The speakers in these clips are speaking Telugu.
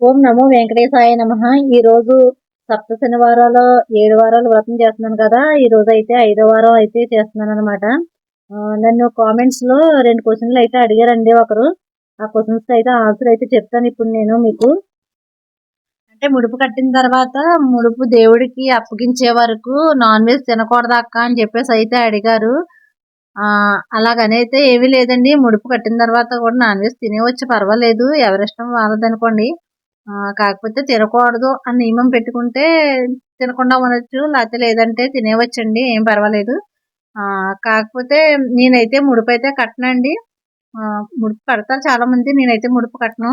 ఓం నమో వెంకటేశాయ నమ. ఈ రోజు సప్త శనివారాలు ఏడు వారాలు వ్రతం చేస్తున్నాను కదా. ఈ రోజు అయితే ఐదో వారం అయితే చేస్తున్నాను అనమాట నన్ను కామెంట్స్లో రెండు క్వశ్చన్లు అయితే అడిగారండి ఒకరు. ఆ క్వశ్చన్స్ అయితే ఆన్సర్ అయితే చెప్తాను ఇప్పుడు నేను మీకు. అంటే ముడుపు కట్టిన తర్వాత ముడుపు దేవుడికి అప్పగించే వరకు నాన్ వెజ్ తినకూడదు అక్క అని చెప్పేసి అయితే అడిగారు. అలాగనైతే ఏమీ లేదండి. ముడుపు కట్టిన తర్వాత కూడా నాన్ వెజ్ తినేవచ్చు పర్వాలేదు. ఎవరిష్టం వాళ్ళదనుకోండి. కాకపోతే తినకూడదు అని నియమం పెట్టుకుంటే తినకుండా ఉండొచ్చు లేకపోతే లేదంటే తినేవచ్చండి ఏం పర్వాలేదు. కాకపోతే నేనైతే ముడుపు అయితే కట్టనండి ముడుపు కడతారు చాలా మంది నేనైతే ముడుపు కట్టను.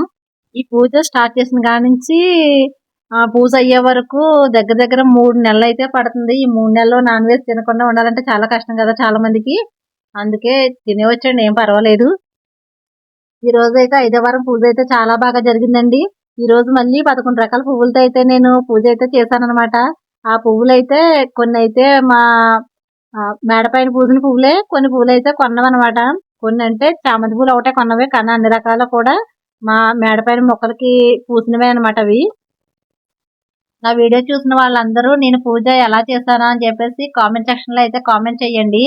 ఈ పూజ స్టార్ట్ చేసిన కాడి నుంచి పూజ అయ్యే వరకు దగ్గర దగ్గర మూడు నెలలు అయితే పడుతుంది. ఈ మూడు నెలలు నాన్ వెజ్ తినకుండా ఉండాలంటే చాలా కష్టం కదా చాలా మందికి అందుకే తినేవచ్చండి ఏం పర్వాలేదు. ఈ రోజు అయితే ఐదో వారం పూజ అయితే చాలా బాగా జరిగిందండి. ఈ రోజు మళ్ళీ పదకొండు రకాల పువ్వులతో అయితే నేను పూజ అయితే చేశాను అనమాట ఆ పువ్వులు అయితే కొన్ని అయితే మా మేడపైన పూసిన పువ్వులే కొన్ని పువ్వులు అయితే కొన్నవన్నమాట. కొన్ని అంటే చామంతి పూలు ఒకటే కొన్నవే కానీ అన్ని రకాలు కూడా మా మేడపైన మొక్కలకి పూసినవే అనమాట అవి. నా వీడియో చూసిన వాళ్ళందరూ నేను పూజ ఎలా చేశానా అని చెప్పేసి కామెంట్ సెక్షన్లో అయితే కామెంట్ చేయండి.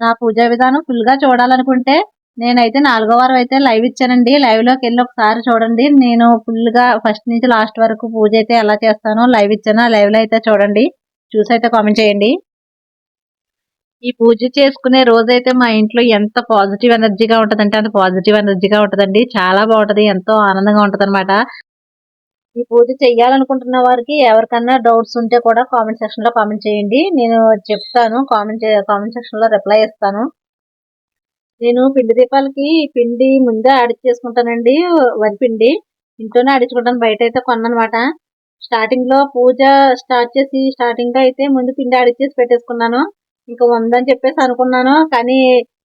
నా పూజా విధానం ఫుల్గా చూడాలనుకుంటే నేనైతే నాలుగో వారం అయితే లైవ్ ఇచ్చానండి. లైవ్లోకి వెళ్ళి ఒకసారి చూడండి. నేను ఫుల్గా ఫస్ట్ నుంచి లాస్ట్ వరకు పూజ అయితే ఎలా చేస్తానో లైవ్ ఇచ్చాను. లైవ్లో అయితే చూడండి. చూసి అయితే కామెంట్ చేయండి. ఈ పూజ చేసుకునే రోజైతే మా ఇంట్లో ఎంత పాజిటివ్ ఎనర్జీగా ఉంటదంటే అంత పాజిటివ్ ఎనర్జీగా ఉంటదండి. చాలా బాగుంటది. ఎంతో ఆనందంగా ఉంటది ఈ పూజ చెయ్యాలనుకుంటున్న వారికి ఎవరికన్నా డౌట్స్ ఉంటే కూడా కామెంట్ సెక్షన్లో కామెంట్ చేయండి. నేను చెప్తాను. కామెంట్ కామెంట్ సెక్షన్లో రిప్లై ఇస్తాను. నేను పిండి దీపాలకి పిండి ముందే చేసుకుంటానండి వరిపిండి ఇంట్లోనే ఆడించుకుంటాను బయట అయితే కొన్నమాట స్టార్టింగ్లో పూజ స్టార్ట్ చేసి స్టార్టింగ్లో అయితే ముందు పిండి ఆడిచేసి పెట్టేసుకున్నాను. ఇంకా ఉందని చెప్పేసి అనుకున్నాను కానీ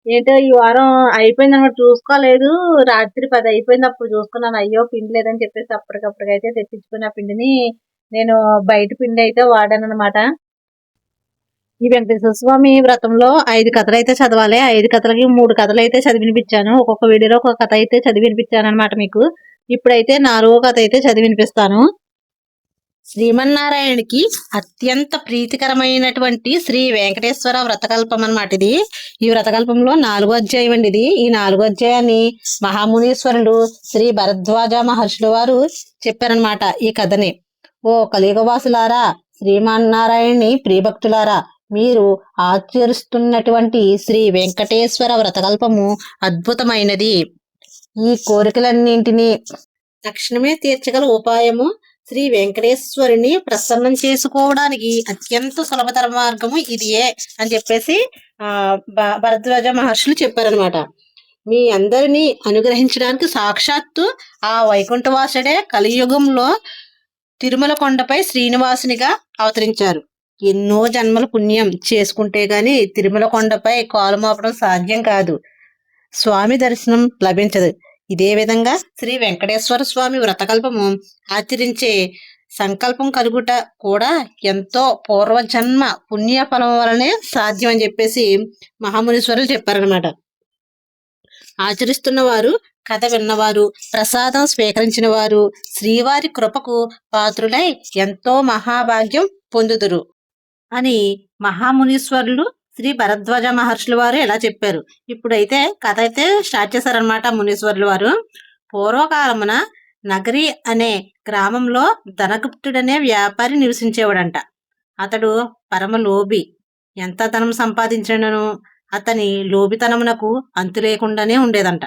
ఏంటో ఈ వారం అయిపోయింది అనమాట చూసుకోలేదు. రాత్రి పది అయిపోయింది అప్పుడు చూసుకున్నాను అయ్యో పిండి లేదని చెప్పేసి అప్పటికప్పటికైతే తెప్పించుకున్న పిండిని నేను బయట పిండి అయితే వాడాను అనమాట ఈ వెంకటేశ్వర స్వామి వ్రతంలో ఐదు కథలు అయితే చదవాలి. ఐదు కథలకి మూడు కథలు అయితే చదివినిపించాను. ఒక్కొక్క వీడియోలో ఒక కథ అయితే చదివినిపించాను అనమాట మీకు. ఇప్పుడైతే నాలుగో కథ అయితే చదివినిపిస్తాను. శ్రీమన్నారాయణకి అత్యంత ప్రీతికరమైనటువంటి శ్రీ వెంకటేశ్వర వ్రతకల్పం అనమాట ఇది. ఈ వ్రతకల్పంలో నాలుగో అధ్యాయం అండి ఇది. ఈ నాలుగో అధ్యాయాన్ని మహామునీశ్వరుడు శ్రీ భరద్వాజ మహర్షుల వారు చెప్పారనమాట ఈ కథని. ఓ కలియుగవాసులారా శ్రీమన్నారాయణి ప్రియభక్తులారా మీరు ఆచరిస్తున్నటువంటి శ్రీ వెంకటేశ్వర వ్రతకల్పము అద్భుతమైనది. ఈ కోరికలన్నింటినీ తక్షణమే తీర్చగల ఉపాయము శ్రీ వెంకటేశ్వరుని ప్రసన్నం చేసుకోవడానికి అత్యంత సులభతర మార్గము ఇదియే అని చెప్పేసి ఆ భరద్వాజ మహర్షులు చెప్పారనమాట మీ అందరినీ అనుగ్రహించడానికి సాక్షాత్తు ఆ వైకుంఠవాసుడే కలియుగంలో తిరుమల కొండపై శ్రీనివాసునిగా అవతరించారు. ఎన్నో జన్మల పుణ్యం చేసుకుంటే గాని తిరుమల కొండపై కాలు మోపడం సాధ్యం కాదు. స్వామి దర్శనం లభించదు. ఇదే విధంగా శ్రీ వెంకటేశ్వర స్వామి వ్రతకల్పము ఆచరించే సంకల్పం కలుగుట కూడా ఎంతో పూర్వజన్మ పుణ్య ఫలం వలనే సాధ్యం అని చెప్పేసి మహామునీశ్వరులు చెప్పారనమాట ఆచరిస్తున్న వారు కథ విన్నవారు ప్రసాదం స్వీకరించిన వారు శ్రీవారి కృపకు పాత్రులై ఎంతో మహాభాగ్యం పొందుదురు. అని మహామునీశ్వరులు శ్రీ భరద్వాజ మహర్షులు వారు ఎలా చెప్పారు. ఇప్పుడైతే కథ అయితే స్టార్ట్ చేశారనమాట మునీశ్వరులు వారు. పూర్వకాలమున నగరి అనే గ్రామంలో ధనగుప్తుడనే వ్యాపారి నివసించేవాడంట. అతడు పరమ లోబి ఎంత ధనం సంపాదించినను అతని లోబితనమునకు అంతు లేకుండానే ఉండేదంట.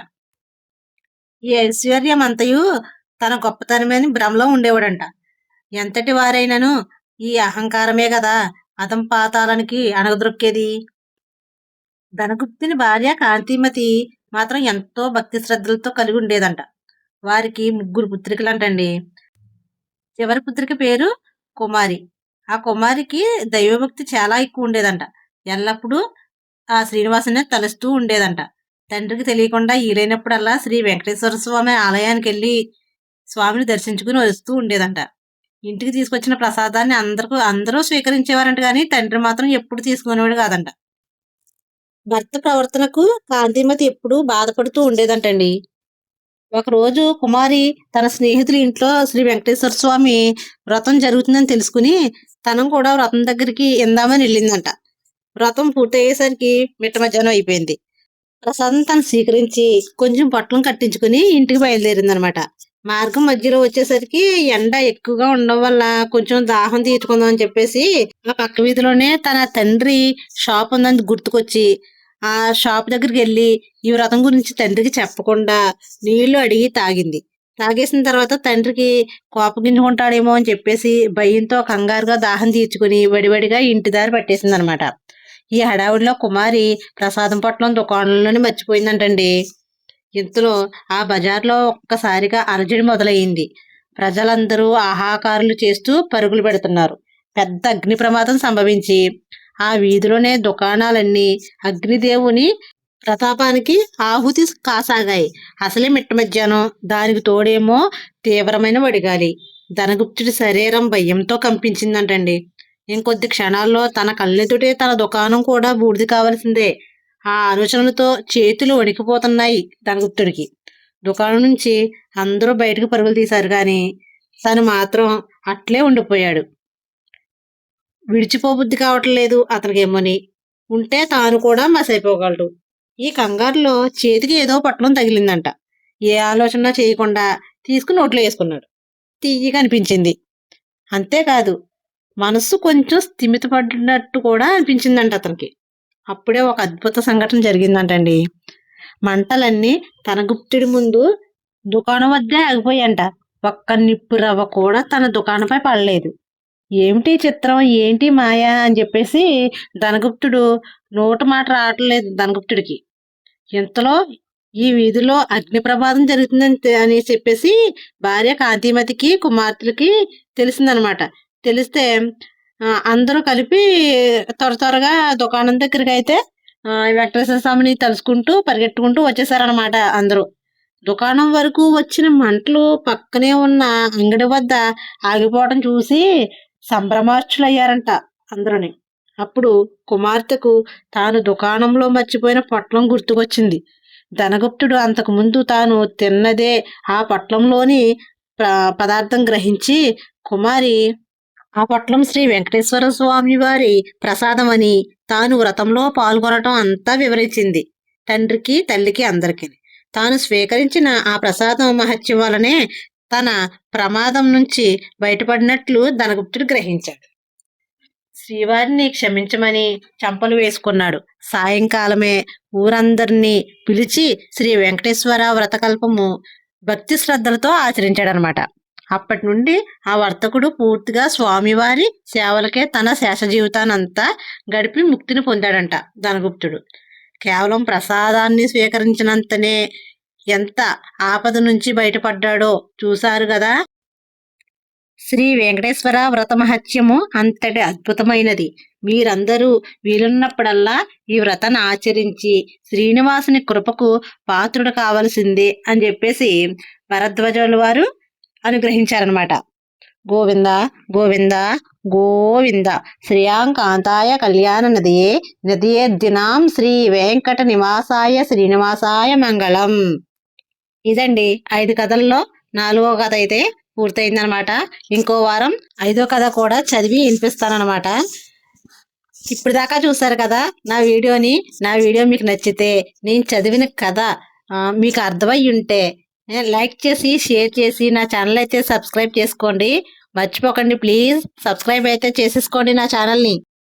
ఈ ఐశ్వర్యం అంతయు తన గొప్పతనమని భ్రమలో ఉండేవాడంట. ఎంతటి వారైనను ఈ అహంకారమే కదా అతం పాతాలనికి అణగదొక్కేది ధనగుప్తుని భార్య కాంతిమతి మాత్రం ఎంతో భక్తి శ్రద్ధలతో కలిగి ఉండేదంట. వారికి ముగ్గురు పుత్రికలంటండి. చివరి పుత్రిక పేరు? కుమారి. ఆ కుమారికి దైవభక్తి చాలా ఎక్కువ ఉండేదంట. ఎల్లప్పుడూ ఆ శ్రీనివాసుని తలుస్తూ ఉండేదంట. తండ్రికి తెలియకుండా ఈలైనప్పుడల్లా శ్రీ వెంకటేశ్వర స్వామి ఆలయానికి వెళ్ళి స్వామిని దర్శించుకుని వస్తూ ఉండేదంట. ఇంటికి తీసుకొచ్చిన ప్రసాదాన్ని అందరూ అందరూ స్వీకరించేవారంట కానీ తండ్రి మాత్రం ఎప్పుడు తీసుకునేవాడు కాదంట. భర్త ప్రవర్తనకు కాంతిమతి ఎప్పుడు బాధపడుతూ ఉండేదంటండి. ఒకరోజు కుమారి తన స్నేహితుల ఇంట్లో శ్రీ వెంకటేశ్వర స్వామి వ్రతం జరుగుతుందని తెలుసుకుని తనం కూడా వ్రతం దగ్గరికి ఇందామని వెళ్ళిందంట. వ్రతం పూర్తయ్యేసరికి మిట్ట మధ్యాహ్నం అయిపోయింది. ప్రసాదం తను స్వీకరించి కొంచెం పొట్లం కట్టించుకుని ఇంటికి బయలుదేరిందనమాట. మార్గం మధ్యలో వచ్చేసరికి ఎండ ఎక్కువగా ఉండడం వల్ల కొంచెం దాహం తీర్చుకుందాం అని చెప్పేసి ఆ పక్క వీధిలోనే తన తండ్రి షాప్ ఉందని గుర్తుకొచ్చి ఆ షాప్ దగ్గరికి వెళ్ళి ఈ వ్రతం గురించి తండ్రికి చెప్పకుండా నీళ్ళు అడిగి తాగింది. తాగేసిన తర్వాత తండ్రికి కోపగించుకుంటాడేమో అని చెప్పేసి భయంతో కంగారుగా దాహం తీర్చుకుని వడివడిగా ఇంటి దారి పట్టేసింది అనమాట ఈ హడావుడిలో కుమారి ప్రసాదం పొట్లం దుకాణంలోనే మర్చిపోయిందంటండి. ఇంతలో ఆ బజార్లో ఒక్కసారిగా అలజడి మొదలయ్యింది. ప్రజలందరూ ఆహాకారులు చేస్తూ పరుగులు పెడుతున్నారు. పెద్ద అగ్ని ప్రమాదం సంభవించి ఆ వీధిలోనే దుకాణాలన్నీ అగ్నిదేవుని ప్రతాపానికి ఆహుతి కాసాగాయి. అసలే మిట్ట మధ్యాహ్నం. దానికి తోడేమో తీవ్రమైన వడిగాలి. ధనగుప్తుడి శరీరం భయంతో కంపించిందంటండి. ఇంకొద్ది క్షణాల్లో తన కళ్ళెదుటే తన దుకాణం కూడా బూడిది కావలసిందే. ఆ ఆలోచనలతో చేతులు వణికిపోతున్నాయి ధనగుప్తుడికి దుకాణం నుంచి అందరూ బయటకు పరుగులు తీశారు కానీ తను మాత్రం అట్లే ఉండిపోయాడు. విడిచిపోబుద్ధి కావట్లేదు అతనికేమోని. ఉంటే తాను కూడా మసైపోగలడు. ఈ కంగారులో చేతికి ఏదో పట్టణం తగిలిందంట. ఏ ఆలోచన చేయకుండా తీసుకుని నోట్లో వేసుకున్నాడు. తీయగా అనిపించింది. అంతేకాదు మనస్సు కొంచెం స్థిమితపడినట్టు కూడా అనిపించిందంట అతనికి. అప్పుడే ఒక అద్భుత సంఘటన జరిగిందంటండి. మంటలన్నీ తన గుప్తుడి ముందు దుకాణం వద్దే ఆగిపోయాంట. ఒక్క నిప్పు రవ్వ కూడా తన దుకాణంపై పడలేదు. ఏమిటి చిత్రం? ఏంటి మాయ అని చెప్పేసి ధనగుప్తుడు నోటు మాట రావట్లేదు ధనగుప్తుడికి. ఇంతలో ఈ వీధిలో అగ్ని ప్రమాదం జరుగుతుందని అని చెప్పేసి భార్య కాంతిమతికి కుమార్తెలకి తెలిసిందనమాట. తెలిస్తే అందరూ కలిపి త్వర త్వరగా దుకాణం దగ్గరికి అయితే వెంకటేశ్వర స్వామిని తలుసుకుంటూ పరిగెట్టుకుంటూ వచ్చేసారనమాట అందరూ. దుకాణం వరకు వచ్చిన మంటలు పక్కనే ఉన్న అంగడి వద్ద ఆగిపోవడం చూసి సంభ్రమార్చులయ్యారంట అందరూని. అప్పుడు కుమార్తెకు తాను దుకాణంలో మర్చిపోయిన పొట్లం గుర్తుకొచ్చింది. ధనగుప్తుడు అంతకు ముందు తాను తిన్నదే ఆ పొట్లంలోని ప- పదార్థం గ్రహించి కుమారి ఆ పొట్లం శ్రీ వెంకటేశ్వర స్వామి వారి ప్రసాదమని తాను వ్రతంలో పాల్గొనటం అంతా వివరించింది. తండ్రికి తల్లికి అందరికీ. తాను స్వీకరించిన ఆ ప్రసాదం మహత్యం వలనే తన ప్రమాదం నుంచి బయటపడినట్లు ధనగుప్తుడు గ్రహించాడు. శ్రీవారిని క్షమించమని చంపలు వేసుకున్నాడు. సాయంకాలమే ఊరందరినీ పిలిచి శ్రీ వెంకటేశ్వర వ్రతకల్పము భక్తి శ్రద్ధలతో ఆచరించాడనమాట. అప్పటి నుండి ఆ వర్తకుడు పూర్తిగా స్వామివారి సేవలకే తన శేష జీవితానంతా గడిపి ముక్తిని పొందాడంట ధనగుప్తుడు. కేవలం ప్రసాదాన్ని స్వీకరించినంతనే ఎంత ఆపద నుంచి బయటపడ్డాడో చూశారు కదా శ్రీ వెంకటేశ్వర వ్రత మహత్యము అంతటి అద్భుతమైనది. మీరందరూ వీలున్నప్పుడల్లా ఈ వ్రతాన్ని ఆచరించి శ్రీనివాసుని కృపకు పాత్రుడు కావలసిందే అని చెప్పేసి భరద్వజుల వారు అనుగ్రహించారనమాట గోవింద గోవింద గోవింద. శ్రీయాంకాంతాయ కళ్యాణ నదియే నదియే దినాం శ్రీ వెంకట నివాసాయ శ్రీనివాసాయ మంగళం. ఇదండి ఐదు కథల్లో నాలుగో కథ అయితే పూర్తయిందనమాట ఇంకో వారం ఐదో కథ కూడా చదివి వినిపిస్తానమాట ఇప్పుడు దాకా చూసారు కదా నా వీడియోని నా వీడియో మీకు నచ్చితే నేను చదివిన కథ మీకు అర్థమై ఉంటే లైక్ చేసి షేర్ చేసి నా ఛానల్ అయితే సబ్స్క్రైబ్ చేసుకోండి. మర్చిపోకండి ప్లీజ్. సబ్స్క్రైబ్ అయితే చేసేసుకోండి నా ఛానల్ని.